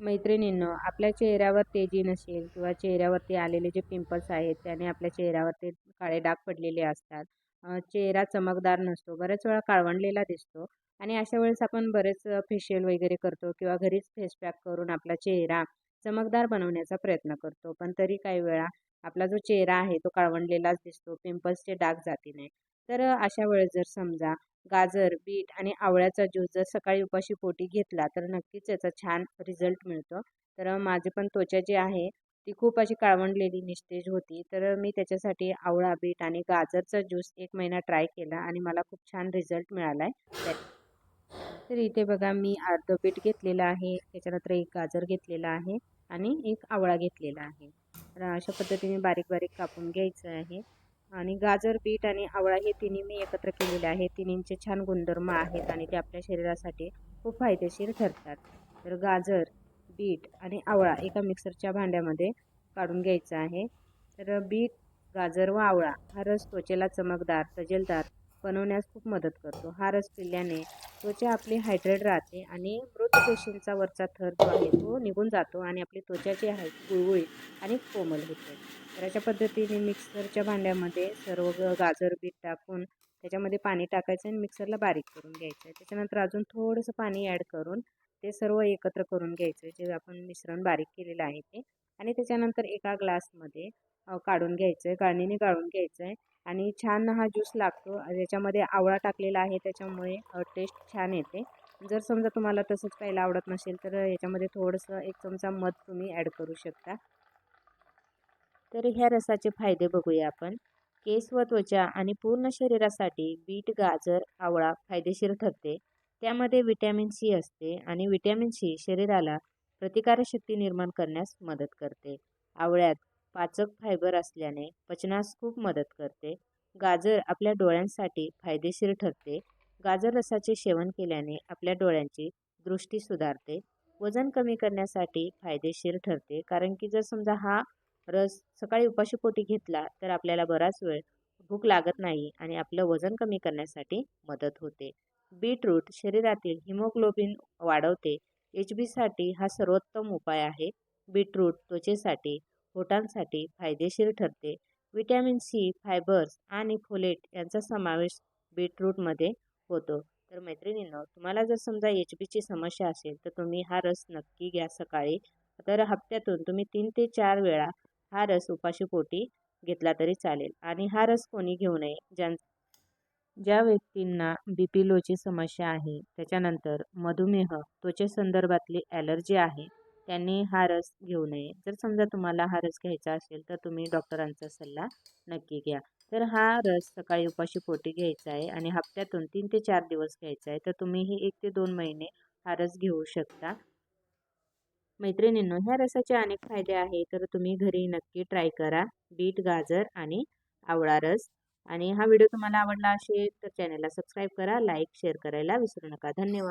मैत्रिणींनो आपल्या चेहऱ्यावर तेजी नसेल किंवा चेहऱ्यावरती आलेले जे पिंपल्स आहेत त्याने आपल्या चेहऱ्यावरती काळे डाग पडलेले असतात. चेहरा चमकदार नसतो बऱ्याच वेळा काळवंडलेला दिसतो. आणि अशा वेळेस आपण बरेच फेशियल वगैरे करतो किंवा घरीच फेस पॅक करून आपला चेहरा चमकदार बनवण्याचा प्रयत्न करतो. पण तरी काही वेळा आपला जो चेहरा आहे तो काळवंडलेलाच दिसतो पिंपल्सचे डाग जाती नाही तर अशा वेळेस जर समजा गाजर बीट आणि आवळ्याचा ज्यूस जर सकाळी उपाशी पोटी घेतला तर नक्कीच याचा छान रिझल्ट मिळतो. तर माझी पण त्वचा जी आहे ती खूप अशी काळवंडलेली निस्तेज होती. तर मी त्याच्यासाठी आवळा बीट आणि गाजरचा ज्यूस एक महिना ट्राय केला आणि मला खूप छान रिझल्ट मिळाला आहे तर इथे बघा मी अर्ध बीट घेतलेलं आहे त्याच्यानंतर एक गाजर घेतलेला आहे आणि एक आवळा घेतलेला आहे. तर अशा पद्धतीने बारीक बारीक कापून घ्यायचं आहे. आणि गाजर बीट आणि आवळा हे तिन्ही मी एकत्र केलेले आहे तिन्हींचे छान गुणधर्म आहेत आणि ते आपल्या शरीरासाठी खूप फायदेशीर ठरतात. तर गाजर बीट आणि आवळा एका मिक्सरच्या भांड्यामध्ये काढून घ्यायचं आहे. तर बीट गाजर व आवळा हा रस त्वचेला चमकदार तजेलदार बनवण्यास खूप मदत करतो. हा रस पिल्याने त्वचा आपली हायड्रेट राहते आणि मृत पेशींचा वरचा थर जो आहे तो निघून जातो आणि आपली त्वचा जी आहे गुळगुळीत आणि कोमल होते. तर अशा पद्धतीने मिक्सरच्या भांड्यामध्ये सर्व गाजर बीट टाकून त्याच्यामध्ये पाणी टाकायचं आणि मिक्सरला बारीक करून घ्यायचं. आहे त्याच्यानंतर अजून थोडंसं पाणी ॲड करून ते सर्व एकत्र करून घ्यायचं. जे आपण मिश्रण बारीक केलेलं आहे ते. आणि त्याच्यानंतर एका ग्लासमध्ये काढून घ्यायचं आहे गाळणीने गाळून घ्यायचं आहे आणि छान हा ज्यूस लागतो. याच्यामध्ये आवळा टाकलेला आहे त्याच्यामुळे टेस्ट छान येते. जर समजा तुम्हाला तसंच प्यायला आवडत नसेल तर याच्यामध्ये थोडंसं एक चमचा मध तुम्ही ॲड करू शकता. तर ह्या रसाचे फायदे बघूया आपण. केस व त्वचा आणि पूर्ण शरीरासाठी बीट गाजर आवळा फायदेशीर ठरते. त्यामध्ये विटॅमिन सी असते आणि विटॅमिन सी शरीराला प्रतिकारशक्ती निर्माण करण्यास मदत करते. आवळ्यात पाचक फायबर असल्याने पचनास खूप मदत करते. गाजर आपल्या डोळ्यांसाठी फायदेशीर ठरते. गाजर रसाचे सेवन केल्याने आपल्या डोळ्यांची दृष्टी सुधारते. वजन कमी करण्यासाठी फायदेशीर ठरते. कारण की जर समजा हा रस सकाळी उपाशीपोटी घेतला तर आपल्याला बराच वेळ भूक लागत नाही आणि आपलं वजन कमी करण्यासाठी मदत होते. बीटरूट शरीरातील हिमोग्लोबिन वाढवते. एच बीसाठी हा सर्वोत्तम उपाय आहे. बीटरूट त्वचेसाठी होटांसाठी फायदेशीर ठरते. विटॅमिन सी फायबर्स आणि फोलेट यांचा समावेश बीटरूटमध्ये होतो. तर मैत्रिणींनो तुम्हाला जर समजा एच बीची समस्या असेल तर तुम्ही हा रस नक्की घ्या सकाळी. तर हप्त्यातून तुम्ही तीन ते चार वेळा हा रस उपाशीपोटी घेतला तरी चालेल. आणि हा रस कोणी घेऊ नये ज्यां ज्या व्यक्तींना बी पी लोची समस्या आहे त्याच्यानंतर मधुमेह त्वचेसंदर्भातली ॲलर्जी आहे त्यांनी हा रस घेऊ नये. जर समजा तुम्हाला हा रस घ्यायचा असेल तर तुम्ही डॉक्टरांचा सल्ला नक्की घ्या. तर हा रस सकाळी उपाशी पोटी घ्यायचा आहे आणि हप्त्यातून तीन ते चार दिवस घ्यायचा आहे तर तुम्हीही एक ते दोन महिने हा रस घेऊ शकता. मैत्रिणींनो ह्या रसाचे अनेक फायदे आहे तर तुम्ही घरी नक्की ट्राय करा. बीट गाजर आणि आवळा रस. आणि हा व्हिडिओ तुम्हाला आवडला असेल तर चॅनलला सबस्क्राईब करा लाईक शेअर करायला विसरू नका. धन्यवाद.